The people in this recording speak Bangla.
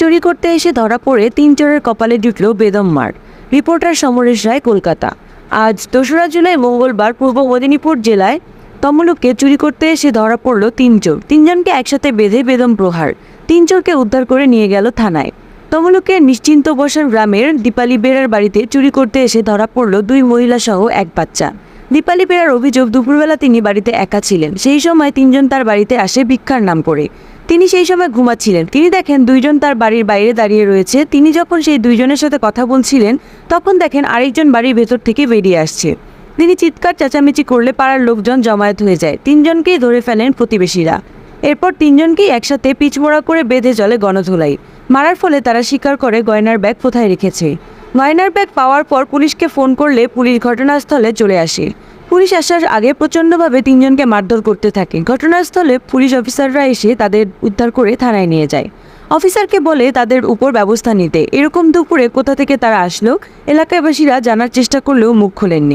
চুরি করতে এসে ধরা পড়ে তিন চোরের কপালে জুটল বেদম মার। রিপোর্টার সমরেশ রায়, কলকাতা। আজ দোসরা জুলাই মঙ্গলবার পূর্ব মেদিনীপুর জেলায় তমলুককে চুরি করতে এসে ধরা পড়ল তিন চোর তিনজনকে একসাথে বেঁধে বেদম প্রহার। তিন চোরকে উদ্ধার করে নিয়ে গেল থানায়। তমলুকের নিশ্চিন্ত বসার গ্রামের দীপালি বেড়ার বাড়িতে চুরি করতে এসে ধরা পড়ল দুই মহিলা সহ এক বাচ্চা। দীপালি বেড়ার অভিযোগ, দুপুরবেলা তিনি বাড়িতে একা ছিলেন। সেই সময় তিনজন তার বাড়িতে আসে ভিক্ষার নাম করে। তিনি সেই সময় ঘুমাচ্ছিলেন। তিনি দেখেন দুইজন তার বাড়ির বাইরে দাঁড়িয়ে রয়েছে। তিনি যখন সেই দুইজনের সাথে কথা বলছিলেন, তখন দেখেন আরেকজন বাড়ির ভেতর থেকে বেরিয়ে আসছে। তিনি চিৎকার, চেঁচামেচি করলে পাড়ার লোকজন জমায়েত হয়ে যায়। তিনজনকেই ধরে ফেলেন প্রতিবেশীরা। এরপর তিনজনকেই একসাথে পিচমোড়া করে বেঁধে চলে গণধোলাই। মারার ফলে তারা স্বীকার করে গয়নার ব্যাগ কোথায় রেখেছে। গয়নার ব্যাগ পাওয়ার পর পুলিশকে ফোন করলে পুলিশ ঘটনাস্থলে চলে আসে। পুলিশ আসার আগে প্রচণ্ডভাবে তিনজনকে মারধর করতে থাকে। ঘটনাস্থলে পুলিশ অফিসাররা এসে তাদের উদ্ধার করে থানায় নিয়ে যায়। অফিসারকে বলে তাদের উপর ব্যবস্থা নিতে। এরকম দুপুরে কোথা থেকে তারা আসলো? এলাকাবাসীরা জানার চেষ্টা করলেও মুখ খোলেননি।